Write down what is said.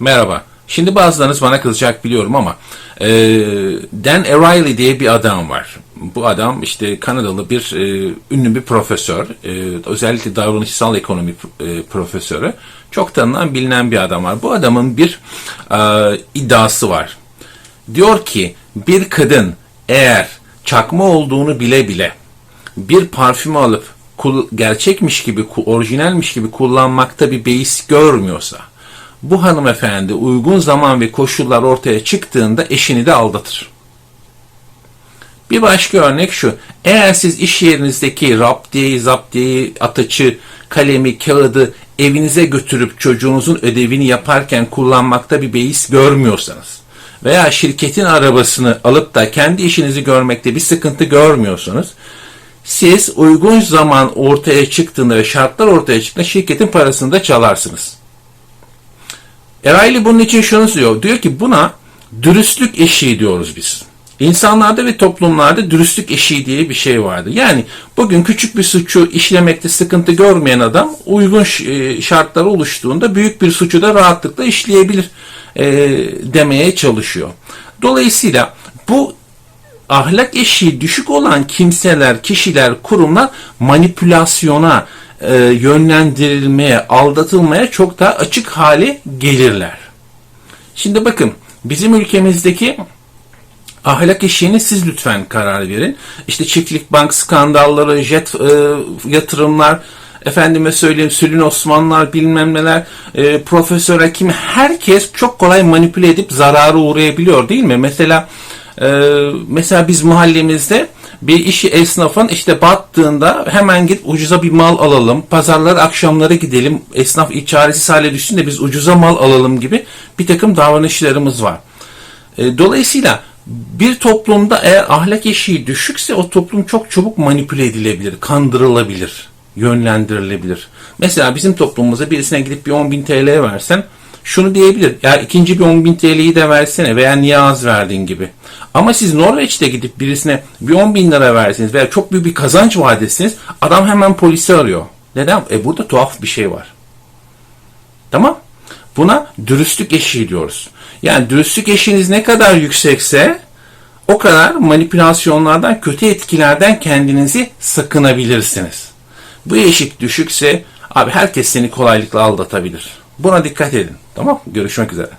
Merhaba. Şimdi bazılarınız bana kızacak biliyorum ama e, Dan Ariely diye bir adam var. Bu adam işte Kanadalı bir e, ünlü bir profesör. E, özellikle davranışsal ekonomi e, profesörü. Çok tanınan bilinen bir adam var. Bu adamın bir e, iddiası var. Diyor ki bir kadın eğer çakma olduğunu bile bile bir parfümü alıp gerçekmiş gibi, orijinalmiş gibi kullanmakta bir beis görmüyorsa, bu hanımefendi uygun zaman ve koşullar ortaya çıktığında eşini de aldatır. Bir başka örnek şu. Eğer siz iş yerinizdeki raptiyeyi, zaptiyeyi, ataçı, kalemi, kağıdı evinize götürüp çocuğunuzun ödevini yaparken kullanmakta bir beis görmüyorsanız veya şirketin arabasını alıp da kendi işinizi görmekte bir sıkıntı görmüyorsanız siz uygun zaman ortaya çıktığında ve şartlar ortaya çıktığında şirketin parasını da çalarsınız. Erayli bunun için şunu diyor. Diyor ki buna dürüstlük eşiği diyoruz biz. İnsanlarda ve toplumlarda dürüstlük eşiği diye bir şey vardı. Yani bugün küçük bir suçu işlemekte sıkıntı görmeyen adam uygun e, şartlar oluştuğunda büyük bir suçu da rahatlıkla işleyebilir e, demeye çalışıyor. Dolayısıyla bu ahlak eşiği düşük olan kimseler, kişiler, kurumlar manipülasyona, e, yönlendirilmeye, aldatılmaya çok daha açık hale gelirler. Şimdi bakın bizim ülkemizdeki ahlak eşiğine siz lütfen karar verin. İşte çiftlik bank skandalları, jet e, yatırımlar, efendime söyleyeyim Sülün Osmanlılar bilmem neler, e, profesör hakim herkes çok kolay manipüle edip zarara uğrayabiliyor değil mi? Mesela e, mesela biz mahallemizde bir işi esnafın işte battığında hemen git ucuza bir mal alalım. Pazarlar akşamları gidelim. Esnaf çaresiz hale düşsün de biz ucuza mal alalım gibi bir takım davranışlarımız var. E, Dolayısıyla bir toplumda eğer ahlak eşiği düşükse o toplum çok çabuk manipüle edilebilir, kandırılabilir, yönlendirilebilir. Mesela bizim toplumumuzda birisine gidip bir 10 bin TL versen şunu diyebilir. Ya ikinci bir 10 bin TL'yi de versene veya niye az verdin gibi. Ama siz Norveç'te gidip birisine bir 10 bin lira versiniz veya çok büyük bir kazanç vaat etsiniz adam hemen polisi arıyor. Neden? E burada tuhaf bir şey var. Tamam. Buna dürüstlük eşiği diyoruz. Yani dürüstlük eşiğiniz ne kadar yüksekse o kadar manipülasyonlardan, kötü etkilerden kendinizi sakınabilirsiniz. Bu eşik düşükse abi herkes seni kolaylıkla aldatabilir. Buna dikkat edin. Tamam? Görüşmek üzere.